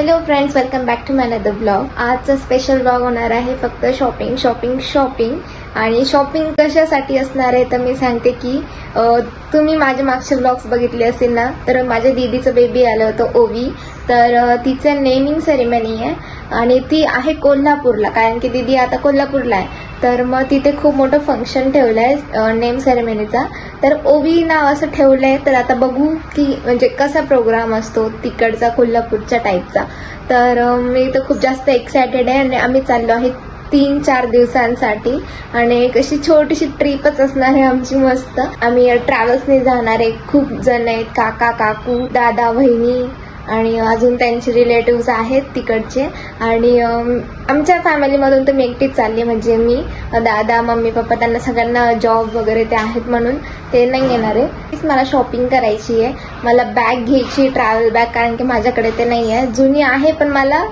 Hello friends welcome back to man other blog आजचा special blog होणार आहे फक्त शॉपिंग शॉपिंग शॉपिंग आणि शॉपिंग कशासाठी असणार आहे तर मी सांगते की तुम्ही माझे मागचे ब्लॉग्स बघितले असतील ना तर माझ्या दीदीचं बेबी आलं होतं ओवी. तर तिचं नेमिंग सेरेमनी आहे आणि ती आहे कोल्हापूरला कारण की दीदी आता कोल्हापूरला आहे. तर मग तिथे खूप मोठं फंक्शन ठेवलं आहे नेम सेरेमनीचा तर ओवी नाव असं ठेवलं आहे तर आता बघू की म्हणजे कसा प्रोग्राम असतो तिकडचा कोल्हापूरच्या टाईपचा तर मी तर खूप जास्त एक्सायटेड आहे आणि आम्ही चाललो आहे तीन चार दिवसांसाठी. आणि एक अशी छोटीशी ट्रिपच असणार आहे आमची मस्त. आम्ही ट्रॅव्हल्सने जाणार आहे. खूप जण आहेत. काका काकू दादा बहिणी आणि अजून त्यांचे रिलेटिव्ज आहेत तिकडचे. आणि आमच्या फॅमिलीमधून तर मी एकटीच चालली म्हणजे मी दादा मम्मी पप्पा त्यांना सगळ्यांना जॉब वगैरे ते आहेत म्हणून ते नाही येणार आहे. तीच मला शॉपिंग करायची आहे. मला बॅग घ्यायची ट्रॅव्हल बॅग कारण की माझ्याकडे ते नाही आहे. जुनी आहे पण मला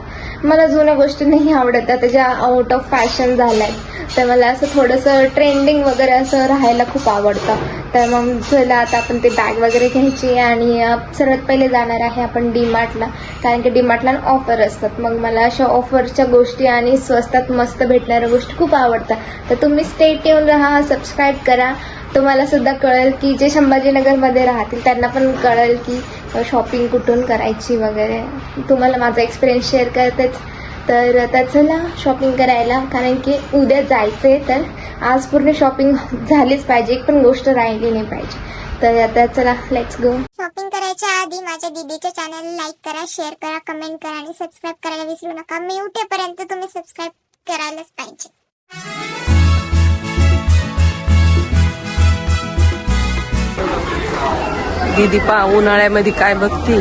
मला जुन्या गोष्टी नाही आवडत. त्या त्याच्या आउट ऑफ फॅशन झाल्यात तर मला असं थोडंसं ट्रेंडिंग वगैरे असं राहायला खूप आवडतं. तर मग चला आता आपण ते बॅग वगैरे घ्यायची आणि सर्वात पहिले जाणार आहे आपण डी मार्टला कारण की डी मार्टला ऑफर असतात. मग मला अशा ऑफरच्या गोष्टी आणि स्वस्तात मस्त भेटणाऱ्या गोष्टी खूप आवडतात. तर तुम्ही स्टेट येऊन राहा सबस्क्राईब करा. तुम्हाला सुद्धा कळेल की जे संभाजीनगरमध्ये राहतील त्यांना पण कळेल की शॉपिंग कुठून करायची वगैरे. तुम्हाला माझा एक्सपिरियन्स शेअर करतेच. तर आता चला शॉपिंग करायला. कारण की उद्या जायचंय तर आज पूर्ण शॉपिंग झालीच पाहिजे. एक पण गोष्ट राहिली नाही पाहिजे. तर आता चला लेट्स गो शॉपिंग करायच्या आधी माझ्या दीदीच्या चॅनल लाईक करा शेअर करा कमेंट करा आणि सबस्क्राईब करायला विसरू नका. मी उठेपर्यंत तुम्ही सबस्क्राईब करायलाच पाहिजे. दीदी पा उन्हाळ्यामध्ये काय बघती?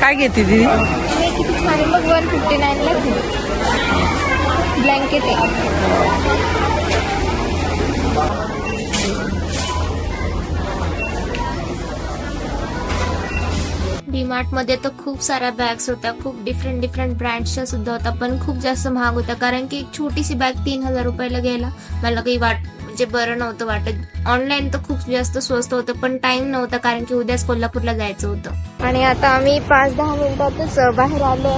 काय घेते दीदी? छान बघ वन फिफ्टी नाईनलाच ब्लँकेट आहे. डीमार्ट मध्ये तर खूप साऱ्या बॅग्स होत्या. खूप डिफरंट डिफरंट ब्रँड्सच्या सुद्धा होत्या. पण खूप जास्त महाग होत्या. कारण की एक छोटीशी बॅग तीन हज़ार रुपयाला घ्यायला मला काही म्हणजे बरं नव्हतं वाटत. ऑनलाईन तर खूप जास्त स्वस्त होतं पण टाइम नव्हता कारण की उद्याच कोल्हापूरला जायचं होतं. आणि आता आम्ही पाच दहा मिनिटातच बाहेर आलो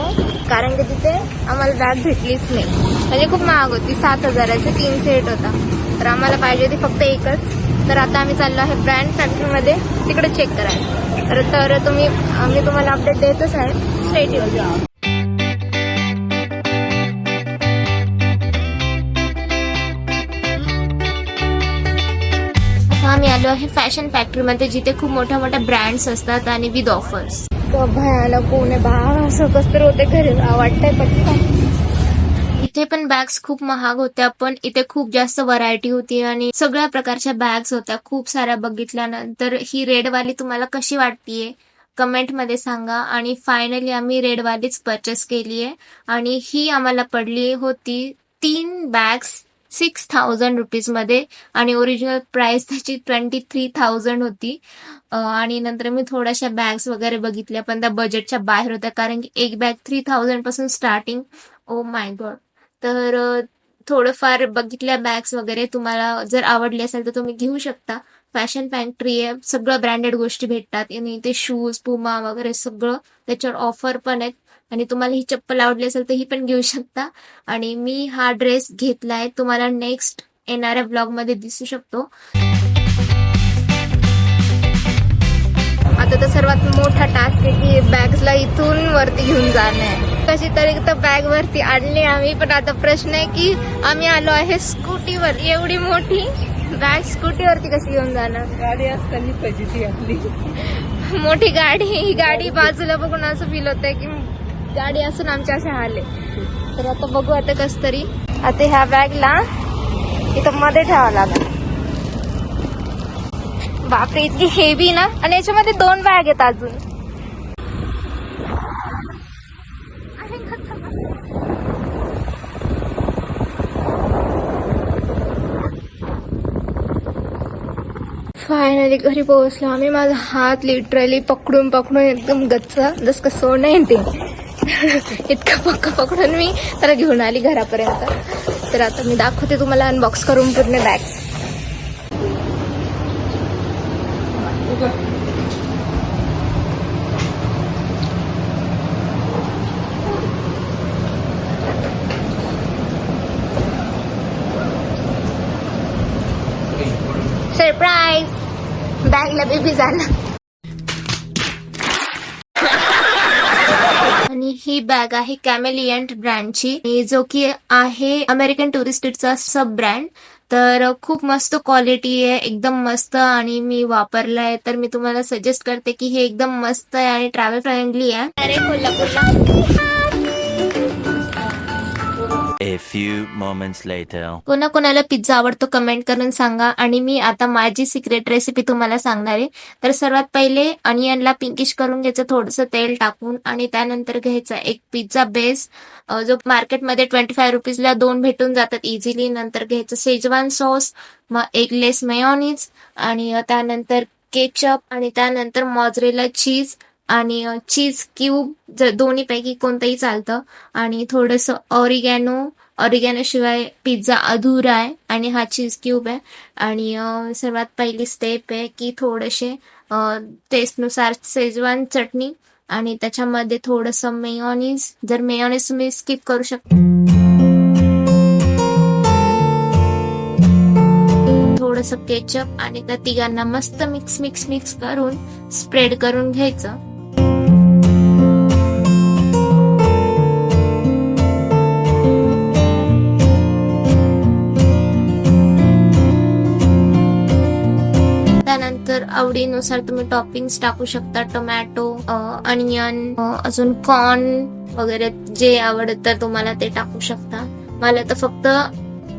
कारण की तिथे आम्हाला बॅग भेटलीच नाही. म्हणजे खूप महाग होती सात हजाराचा तीन सेट होता. तर आम्हाला पाहिजे होती फक्त एकच. तर आता आम्ही चाललो आहे ब्रँड फॅक्टरीमध्ये तिकडे चेक करायला. तर तर तुम्ही आम्ही तुम्हाला अपडेट देतच आहे. स्टेट आम्ही आलो आहे. फॅशन फॅक्टरीमध्ये जिथे खूप मोठ्या मोठ्या ब्रँड्स असतात आणि विथ ऑफर्स भयानक कोण बा असं कसं तर होते घरी. वाटतंय पटकन इथे पण बॅग्स खूप महाग होत्या पण इथे खूप जास्त व्हरायटी होती आणि सगळ्या प्रकारच्या बॅग्स होत्या. खूप साऱ्या बघितल्यानंतर ही रेडवाली तुम्हाला कशी वाटतीये? कमेंटमध्ये सांगा. आणि फायनली आम्ही रेडवालीच परचेस केली आहे आणि ही आम्हाला पडली होती तीन बॅग्स सिक्स थाउजंड रुपीजमध्ये. आणि ओरिजिनल प्राइस त्याची ट्वेंटी थ्री थाउजंड होती आणि नंतर मी थोड्याशा बॅग्स वगैरे बघितल्या पण त्या बजेटच्या बाहेर होत्या. कारण की एक बॅग थ्री थाउजंडपासून स्टार्टिंग ओ माय गॉड तर थोडंफार बघितल्या बॅग्स वगैरे तुम्हाला जर आवडली असेल तर तुम्ही घेऊ शकता. फॅशन फॅक्टरी आहे सगळं ब्रँडेड गोष्टी भेटतात. आणि ते शूज पुमा वगैरे सगळं त्याच्यावर ऑफर पण आहेत. आणि तुम्हाला ही चप्पल आवडली असेल तर ही पण घेऊ शकता. आणि मी हा ड्रेस घेतलाय. तुम्हाला नेक्स्ट येणाऱ्या ब्लॉगमध्ये दिसू शकतो. आता तर सर्वात मोठा टास्क आहे की बॅग्सला इथून वरती घेऊन जाणं आहे. कशी तरी तर बॅग वरती आणली आम्ही. पण आता प्रश्न आहे की आम्ही आलो आहे स्कूटीवर एवढी मोठी? बॅग स्कूटीवरती कशी घेऊन जाणार? गाडी असताना पाहिजे ती आपली. मोठी गाडी ही गाडी बाजूला बघून असं फील होत आहे की गाडी असून आमच्या असे हाल तर आता बघू आता कस तरी. आता ह्या बॅगला इथं मध्ये ठेवावं लागेल. बापरे इतकी हेवी ना? आणि याच्यामध्ये दोन बॅग आहेत अजून. फायनली घरी पोहोचलो. आम्ही माझा हात लिटरली पकडून पकडून एकदम गच्च. जस का सोनं येते. ते इतकं पक्क पकडून मी त्याला घेऊन आली घरापर्यंत. तर आता मी दाखवते तुम्हाला अनबॉक्स करून पूर्ण बॅग्स जाणार आणि ही बॅग आहे कॅमेलियंट ब्रँडची. जो की आहे अमेरिकन टुरिस्टचा सब ब्रँड. तर खूप मस्त क्वालिटी आहे एकदम मस्त आणि मी वापरलाय. तर मी तुम्हाला सजेस्ट करते की हे एकदम मस्त आहे आणि ट्रॅव्हल फ्रेंडली आहे. अरे कोल्हापूरला. A few moments later. कोणा कोणाला पिझ्झा आवडतो कमेंट करून सांगा. आणि मी आता माझी सिक्रेट रेसिपी तुम्हाला सांगणार आहे. तर सर्वात पहिले अनियनला पिंकिश करून घ्यायचं थोडंसं तेल टाकून आणि त्यानंतर घ्यायचा एक पिझ्झा बेस अ, जो मार्केटमध्ये ट्वेंटी फाय रुपीजला दोन भेटून जातात इझिली नंतर घ्यायचं शेजवान सॉस मग एक लेस मेयोनीज आणि त्यानंतर केचप आणि त्यानंतर मॉजरेला चीज आणि चीज क्यूब जर दोन्हीपैकी कोणतंही चालतं. आणि थोडंसं ऑरिगॅनो ऑरिगॅनो शिवाय पिझ्झा अधुरा आहे आणि हा चीज क्यूब आहे. आणि सर्वात पहिली स्टेप आहे की थोडेसे टेस्टनुसार शेजवान चटणी आणि त्याच्यामध्ये थोडंसं मेयोनीज. जर मेयोनीज तुम्ही स्किप करू शकता थोडंसं केचप आणि त्या तिघांना मस्त मिक्स मिक्स मिक्स करून स्प्रेड करून घ्यायचं. तर आवडीनुसार तुम्ही टॉपिंग्स टाकू शकता. टोमॅटो अनियन अजून कॉर्न वगैरे जे आवडतं तुम्हाला ते टाकू शकता. मला तर फक्त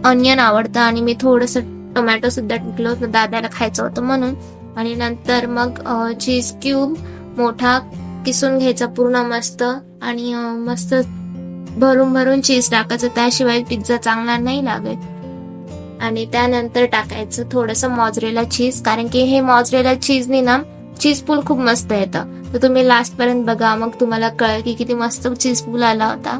अनियन आवडतं आणि मी थोडस टोमॅटो सुद्धा टाकलं होतं. दादाला खायचं होतं म्हणून. आणि नंतर मग चीज क्यूब मोठा किसून घ्यायचा पूर्ण मस्त. आणि मस्त भरून भरून चीज टाकायचं. त्याशिवाय पिझ्झा चांगला नाही लागत. आणि त्यानंतर टाकायचं थोडस मॉजरेला चीज कारण की हे मॉजरेला चीजनी ना चीज पूल खूप मस्त येतं. तर तुम्ही लास्ट पर्यंत बघा मग तुम्हाला कळेल की किती मस्त चीज पूल आला होता.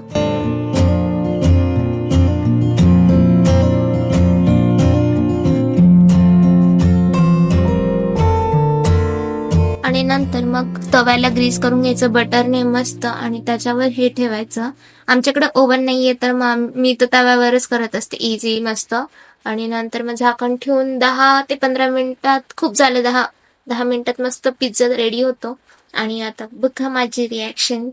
आणि नंतर मग तव्याला ग्रीस करून घ्यायचं बटरने मस्त आणि त्याच्यावर हे ठेवायचं. आमच्याकडे ओव्हन नाहीये तर मग मी तर तव्यावरच करत असते इझी मस्त. आणि नंतर मग झाकण ठेवून दहा ते पंधरा मिनिटात खूप झालं दहा दहा मिनिटात मस्त पिझ्झा रेडी होतो. आणि आता बघा माझी रिॲक्शन